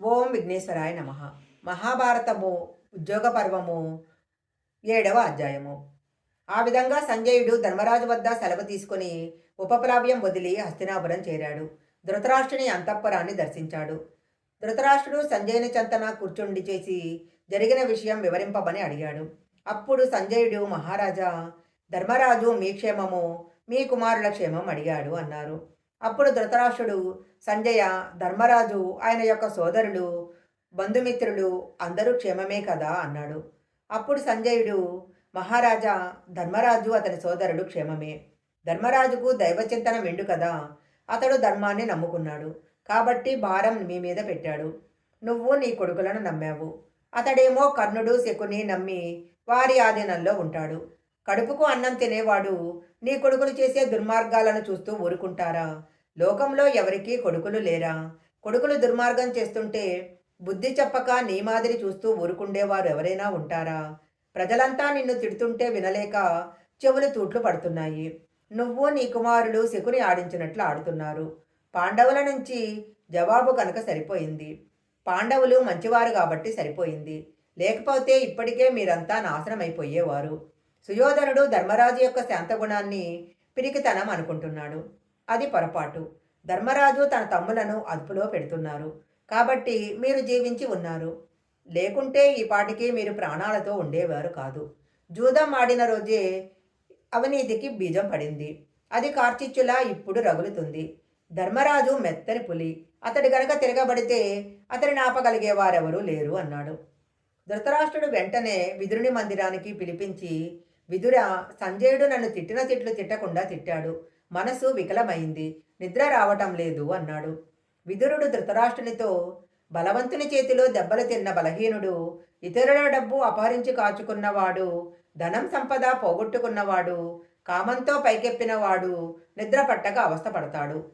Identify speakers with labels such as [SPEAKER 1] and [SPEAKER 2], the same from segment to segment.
[SPEAKER 1] ఓం విఘ్నేశ్వరాయ నమ. మహాభారతము ఉద్యోగ పర్వము ఏడవ అధ్యాయము. ఆ విధంగా సంజయుడు ధర్మరాజు వద్ద సెలవు తీసుకుని ఉపప్లావ్యం వదిలి హస్తినాపురం చేరాడు. ధృతరాష్ట్రుని అంతఃపురాన్ని దర్శించాడు. ధృతరాష్ట్రుడు సంజయుని చెంతన కూర్చుండి చేసి జరిగిన విషయం వివరింపమని అడిగాడు. అప్పుడు సంజయుడు మహారాజా ధర్మరాజు మీ క్షేమము మీ కుమారుల క్షేమం అడిగాడు అన్నారు. అప్పుడు ధృతరాష్ట్రుడు సంజయ ధర్మరాజు ఆయన యొక్క సోదరులు బంధుమిత్రులు అందరూ క్షేమమే కదా అన్నాడు. అప్పుడు సంజయుడు మహారాజా ధర్మరాజు అతని సోదరుడు క్షేమమే. ధర్మరాజుకు దైవచింతన మెండు కదా. అతడు ధర్మాన్ని నమ్ముకున్నాడు. కాబట్టి భారం మీ మీద పెట్టాడు. నువ్వు నీ కొడుకులను నమ్మావు. అతడేమో కర్ణుడు శకుని నమ్మి వారి ఆధీనంలో ఉంటాడు. కడుపుకు అన్నం తినేవాడు నీ కొడుకులు చేసే దుర్మార్గాలను చూస్తూ ఊరుకుంటారా? లోకంలో ఎవరికీ కొడుకులు లేరా? కొడుకులు దుర్మార్గం చేస్తుంటే బుద్ధి చెప్పక నీ మాదిరి చూస్తూ ఊరుకుండేవారు ఎవరైనా ఉంటారా? ప్రజలంతా నిన్ను తిడుతుంటే వినలేక చెవులు తూట్లు పడుతున్నాయి. నువ్వు నీ కుమారులు శకుని ఆడించినట్లు ఆడుతున్నారు. పాండవుల నుంచి జవాబు కనుక సరిపోయింది. పాండవులు మంచివారు కాబట్టి సరిపోయింది. లేకపోతే ఇప్పటికే మీరంతా నాశనమైపోయేవారు. సుయోధనుడు ధర్మరాజు యొక్క శాంతగుణాన్ని పిరికితనం అనుకుంటున్నాడు. అది పొరపాటు. ధర్మరాజు తన తమ్ములను అదుపులో పెడుతున్నారు. కాబట్టి మీరు జీవించి ఉన్నారు. లేకుంటే ఈ పాటికి మీరు ప్రాణాలతో ఉండేవారు కాదు. జూదం ఆడిన రోజే అవినీతికి బీజం పడింది. అది కార్చిచ్చులా ఇప్పుడు రగులుతుంది. ధర్మరాజు మెత్తని పులి. అతడి గనక తిరగబడితే అతడిని ఆపగలిగేవారెవరూ లేరు అన్నాడు. ధృతరాష్ట్రుడు వెంటనే విదురుని మందిరానికి పిలిపించి విదుర సంజయుడు నన్ను తిట్టిన తిట్లు తిట్టకుండా తిట్టాడు. మనసు వికలమైంది. నిద్ర రావటం లేదు అన్నాడు. విదురుడు ధృతరాష్ట్రునితో బలవంతుని చేతిలో దెబ్బలు తిన్న బలహీనుడు ఇతరుల డబ్బు అపహరించి కాచుకున్నవాడు ధనం సంపద పోగొట్టుకున్నవాడు కామంతో పైకెప్పినవాడు నిద్ర పట్టక అవస్థపడతాడు.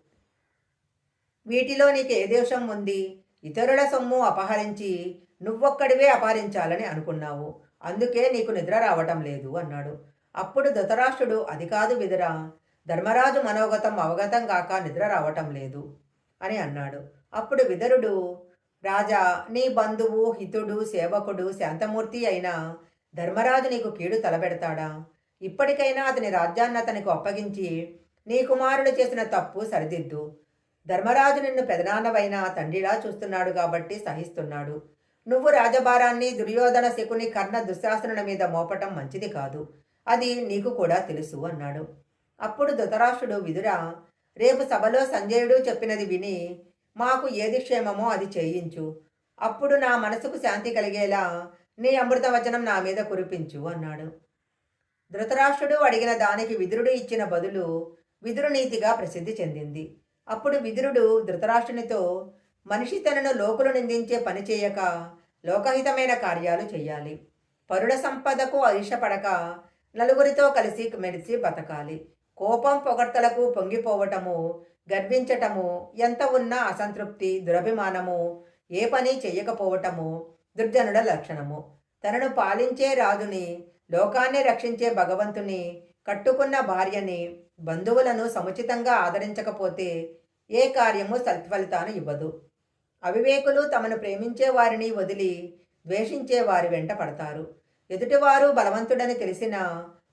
[SPEAKER 1] వీటిలో నీకు ఏ దోషం ఉంది? ఇతరుల సొమ్ము అపహరించి నువ్వొక్కడివే అపహరించాలని అనుకున్నావు. అందుకే నీకు నిద్ర రావటం లేదు అన్నాడు. అప్పుడు ధృతరాష్ట్రుడు అది కాదు విదురా ధర్మరాజు మనోగతం అవగతం కాక నిద్ర రావటం లేదు అని అన్నాడు. అప్పుడు విదరుడు రాజా నీ బంధువు హితుడు సేవకుడు శాంతమూర్తి అయిన ధర్మరాజు నీకు కీడు తలబెడతాడా ఇప్పటికైనా అతని రాజ్యాన్ని అతనికి అప్పగించి నీ కుమారుడు చేసిన తప్పు సరిదిద్దు. ధర్మరాజు నిన్ను పెదనాన్నవైన తండ్రిలా చూస్తున్నాడు కాబట్టి సహిస్తున్నాడు. నువ్వు రాజభారాన్ని దుర్యోధన శకుని కర్ణ దుశ్శాసనుల మీద మోపటం మంచిది కాదు. అది నీకు కూడా తెలుసు అన్నాడు. అప్పుడు ధృతరాష్ట్రుడు విదురా రేపు సభలో సంజయుడు చెప్పినది విని మాకు ఏది క్షేమమో అది చేయించు. అప్పుడు నా మనసుకు శాంతి కలిగేలా నీ అమృతవచనం నా మీద కురిపించు అన్నాడు. ధృతరాష్ట్రుడు అడిగిన దానికి విదురుడు ఇచ్చిన బదులు విదురు నీతిగా ప్రసిద్ధి చెందింది. అప్పుడు విదురుడు ధృతరాష్ట్రునితో మనిషి తనను లోకులు నిందించే పని చేయక లోకహితమైన కార్యాలు చేయాలి పరుడ సంపదకు అరిషపడక నలుగురితో కలిసి మెడిసి బతకాలి. కోపం పొగడ్తలకు పొంగిపోవటము గర్వించటము ఎంత ఉన్నా అసంతృప్తి దురభిమానము ఏ పని చేయకపోవటము దుర్జనుడ లక్షణము. తనను పాలించే రాజుని లోకాన్ని రక్షించే భగవంతుని కట్టుకున్న భార్యని బంధువులను సముచితంగా ఆదరించకపోతే ఏ కార్యము సత్ఫలితాను ఇవ్వదు. అవివేకులు తమను ప్రేమించే వారిని వదిలి ద్వేషించే వారి వెంట పడతారు. ఎదుటివారు బలవంతుడని తెలిసినా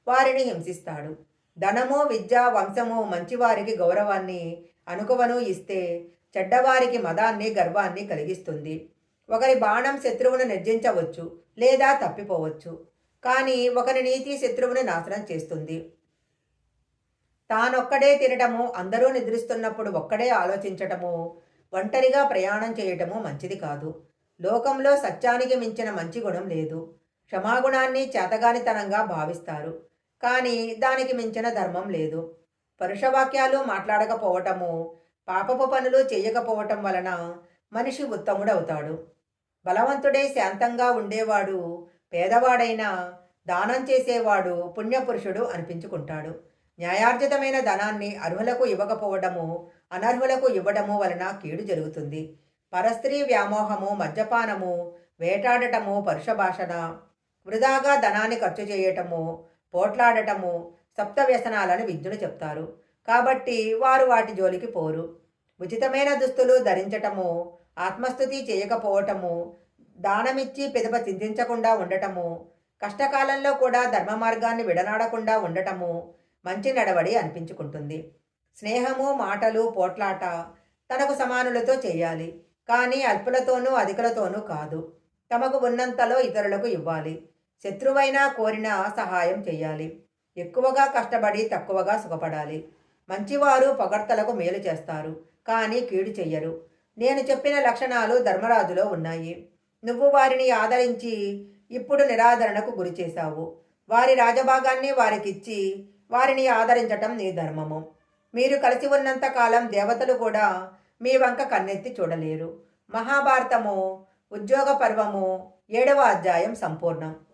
[SPEAKER 1] వారిని హింసిస్తాడు. ధనము విద్య వంశము మంచివారికి గౌరవాన్ని అనుకువను ఇస్తే చెడ్డవారికి మదాన్ని గర్వాన్ని కలిగిస్తుంది. ఒకరి బాణం శత్రువును నిర్జించవచ్చు లేదా తప్పిపోవచ్చు. కానీ ఒకరి నీతి శత్రువుని నాశనం చేస్తుంది. తానొక్కడే తినటము అందరూ నిద్రిస్తున్నప్పుడు ఒక్కడే ఆలోచించటము ఒంటరిగా ప్రయాణం చేయటము మంచిది కాదు. లోకంలో సత్యానికి మించిన మంచి గుణం లేదు. క్షమాగుణాన్ని చేతగానితనంగా భావిస్తారు. కానీ దానికి మించిన ధర్మం లేదు. పరుషవాక్యాలు మాట్లాడకపోవటము పాపపు పనులు చేయకపోవటం వలన మనిషి ఉత్తముడవుతాడు. బలవంతుడే శాంతంగా ఉండేవాడు పేదవాడైనా దానం చేసేవాడు పుణ్యపురుషుడు అనిపించుకుంటాడు. న్యాయార్జితమైన ధనాన్ని అర్హులకు ఇవ్వకపోవడము అనర్హులకు ఇవ్వడము వలన కీడు జరుగుతుంది. పరస్త్రీ వ్యామోహము మద్యపానము వేటాడటము పరుషభాషణ వృధాగా ధనాన్ని ఖర్చు చేయటము పోట్లాడటము సప్త వ్యసనాలను విద్యులు చెప్తారు. కాబట్టి వారు వాటి జోలికి పోరు. ఉచితమైన దుస్తులు ధరించటము ఆత్మస్థుతి చేయకపోవటము దానమిచ్చి పెదప చింతించకుండా ఉండటము కష్టకాలంలో కూడా ధర్మ మార్గాన్ని విడనాడకుండా ఉండటము మంచి నడవడి అనిపించుకుంటుంది. స్నేహము మాటలు పోట్లాట తనకు సమానులతో చేయాలి. కానీ అల్పులతోనూ అధికులతోనూ కాదు. తమకు ఉన్నంతలో ఇతరులకు ఇవ్వాలి. శత్రువైనా కోరిన సహాయం చేయాలి. ఎక్కువగా కష్టపడి తక్కువగా సుఖపడాలి. మంచివారు పొగడ్తలకు మేలు చేస్తారు కానీ కీడు చెయ్యరు. నేను చెప్పిన లక్షణాలు ధర్మరాజులో ఉన్నాయి. నువ్వు వారిని ఆదరించి ఇప్పుడు నిరాదరణకు గురి చేశావు. వారి రాజభాగాన్ని వారికిచ్చి వారిని ఆదరించటం నీ ధర్మము. మీరు కలిసి ఉన్నంతకాలం దేవతలు కూడా మీ వంక కన్నెత్తి చూడలేరు. మహాభారతము ఉద్యోగ పర్వము ఏడవ అధ్యాయం సంపూర్ణం.